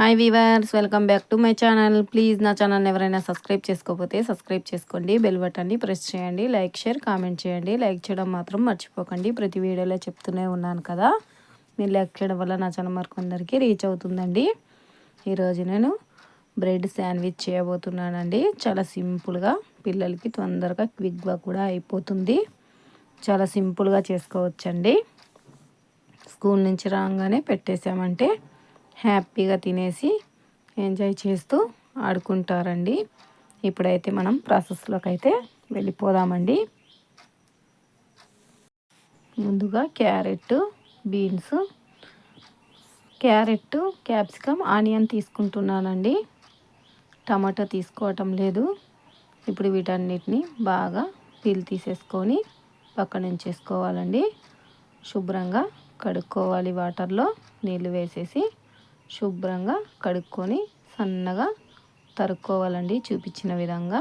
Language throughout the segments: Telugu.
Hi viewers welcome back to my channel please నా ఛానల్ ఎవరైనా సబ్స్క్రైబ్ చేసుకోకపోతే సబ్స్క్రైబ్ చేసుకోండి బెల్ బటన్ని ప్రెస్ చేయండి లైక్ షేర్ కామెంట్ చేయండి. లైక్ చేయడం మాత్రం మర్చిపోకండి. ప్రతి వీడియోలో చెప్తూనే ఉన్నాను కదా. మీరు లైక్ చేయడం వల్ల నా ఛానల్ వరకు అందరికీ రీచ్ అవుతుందండి. ఈరోజు నేను బ్రెడ్ శాండ్విచ్ చేయబోతున్నానండి. చాలా సింపుల్గా పిల్లలకి తొందరగా క్విక్గా కూడా అయిపోతుంది. చాలా సింపుల్గా చేసుకోవచ్చండి. స్కూల్ నుంచి రాగానే పెట్టేసామంటే హ్యాపీగా తినేసి ఎంజాయ్ చేస్తూ ఆడుకుంటారండి. ఇప్పుడైతే మనం ప్రాసెస్లోకి అయితే వెళ్ళిపోదామండి. ముందుగా carrot beans carrot capsicum onion తీసుకుంటున్నానండి. టమాటా తీసుకోవటం లేదు. ఇప్పుడు వీటన్నిటిని బాగా పీల్ తీసేసుకొని పక్కన ఉంచేసుకోవాలండి శుభ్రంగా కడుక్కోవాలి వాటర్లో నీళ్ళు వేసేసి. శుభ్రంగా కడుక్కొని సన్నగా తరుక్కోవాలండి చూపించిన విధంగా.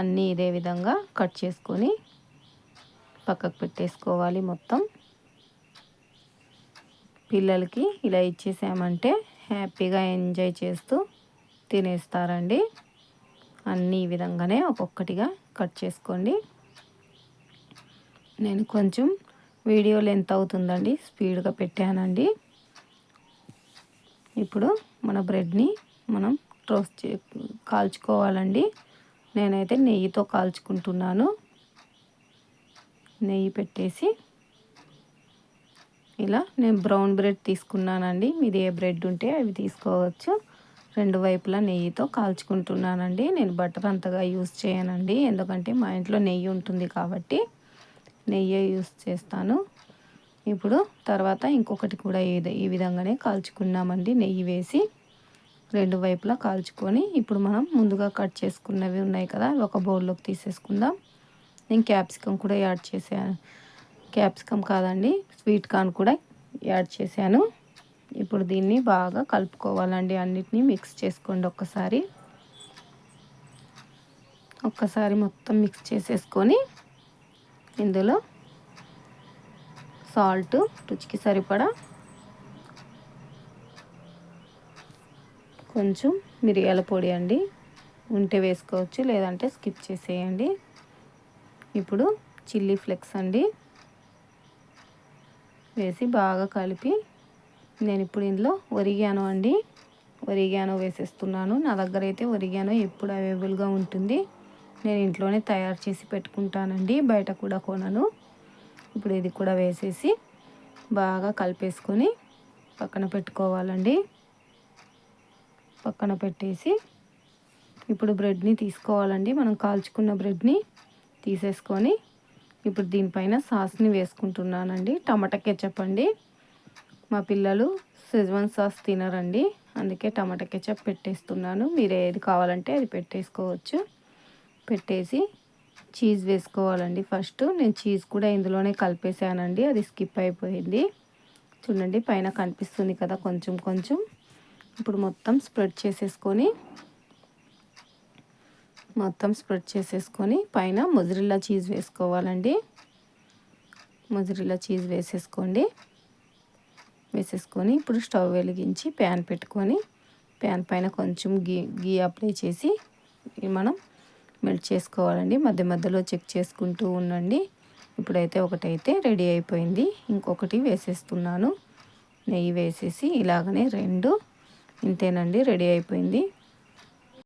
అన్నీ ఇదే విధంగా కట్ చేసుకొని పక్కకు పెట్టేసుకోవాలి మొత్తం. పిల్లలకి ఇలా ఇచ్చేసామంటే హ్యాపీగా ఎంజాయ్ చేస్తూ తినేస్తారండి. అన్నీ ఈ విధంగానే ఒక్కొక్కటిగా కట్ చేసుకోండి. నేను కొంచెం వీడియో లెంత్ అవుతుందండి స్పీడ్గా పెట్టానండి. ఇప్పుడు మన బ్రెడ్ని మనం టోస్ట్ చే కాల్చుకోవాలండి. నేనైతే నెయ్యితో కాల్చుకుంటున్నాను. నెయ్యి పెట్టేసి ఇలా నేను బ్రౌన్ బ్రెడ్ తీసుకున్నానండి. మీది ఏ బ్రెడ్ ఉంటే అవి తీసుకోవచ్చు. రెండు వైపులా నెయ్యితో కాల్చుకుంటున్నానండి. నేను బటర్ అంతగా యూస్ చేయనండి. ఎందుకంటే మా ఇంట్లో నెయ్యి ఉంటుంది కాబట్టి నెయ్యి యూస్ చేస్తాను. ఇప్పుడు తర్వాత ఇంకొకటి కూడా ఈ విధంగానే కాల్చుకున్నామండి. నెయ్యి వేసి రెండు వైపులా కాల్చుకొని ఇప్పుడు మనం ముందుగా కట్ చేసుకున్నవి ఉన్నాయి కదా ఒక బౌల్లోకి తీసేసుకుందాం. నేను క్యాప్సికమ్ కూడా యాడ్ చేశాను. క్యాప్సికమ్ కాదండి స్వీట్ కార్న్ కూడా యాడ్ చేశాను. ఇప్పుడు దీన్ని బాగా కలుపుకోవాలండి అన్నిటినీ మిక్స్ చేసుకోండి ఒక్కసారి. ఒక్కసారి మొత్తం మిక్స్ చేసేసుకొని ఇందులో సాల్ట్ రుచికి సరిపడా కొంచెం మిరియాల పొడి అండి. ఉంటే వేసుకోవచ్చు లేదంటే స్కిప్ చేసేయండి. ఇప్పుడు చిల్లీ ఫ్లెక్స్ అండి. వేసి బాగా కలిపి నేను ఇప్పుడు ఇందులో ఒరిగాను అండి. ఒరిగానో వేసేస్తున్నాను. నా దగ్గర అయితే ఒరిగానో ఎప్పుడు అవైలబుల్గా ఉంటుంది. నేను ఇంట్లోనే తయారు చేసి పెట్టుకుంటానండి. బయట కూడా కొనను. ఇప్పుడు ఇది కూడా వేసేసి బాగా కలిపేసుకొని పక్కన పెట్టుకోవాలండి. పక్కన పెట్టేసి ఇప్పుడు బ్రెడ్ని తీసుకోవాలండి. మనం కాల్చుకున్న బ్రెడ్ని తీసేసుకొని ఇప్పుడు దీనిపైన సాస్ని వేసుకుంటున్నానండి. టమాటా కెచప్ అండి. మా పిల్లలు సెజ్వన్ సాస్ తినరండి. అందుకే టమాటా కెచప్ పెట్టేస్తున్నాను. మీరు ఏది కావాలంటే అది పెట్టేసుకోవచ్చు. పెట్టేసి చీజ్ వేసుకోవాలండి. ఫస్ట్ నేను చీజ్ కూడా ఇందులోనే కలిపేసానండి. అది స్కిప్ అయిపోయింది. చూడండి పైన కనిపిస్తుంది కదా కొంచెం కొంచెం. ఇప్పుడు మొత్తం స్ప్రెడ్ చేసేసుకొని మొత్తం స్ప్రెడ్ చేసేసుకొని పైన ముజరిల్లా చీజ్ వేసుకోవాలండి. ముజరిల్లా చీజ్ వేసేసుకోండి. వేసేసుకొని ఇప్పుడు స్టవ్ వెలిగించి ప్యాన్ పెట్టుకొని ప్యాన్ పైన కొంచెం గీ గీ అప్లై చేసి మనం మెల్ట్ చేసుకోవాలండి. మధ్య మధ్యలో చెక్ చేసుకుంటూ ఉండండి. ఇప్పుడైతే ఒకటైతే రెడీ అయిపోయింది. ఇంకొకటి వేసేస్తున్నాను. నెయ్యి వేసేసి ఇలాగనే రెండు ఇంతేనండి రెడీ అయిపోయింది.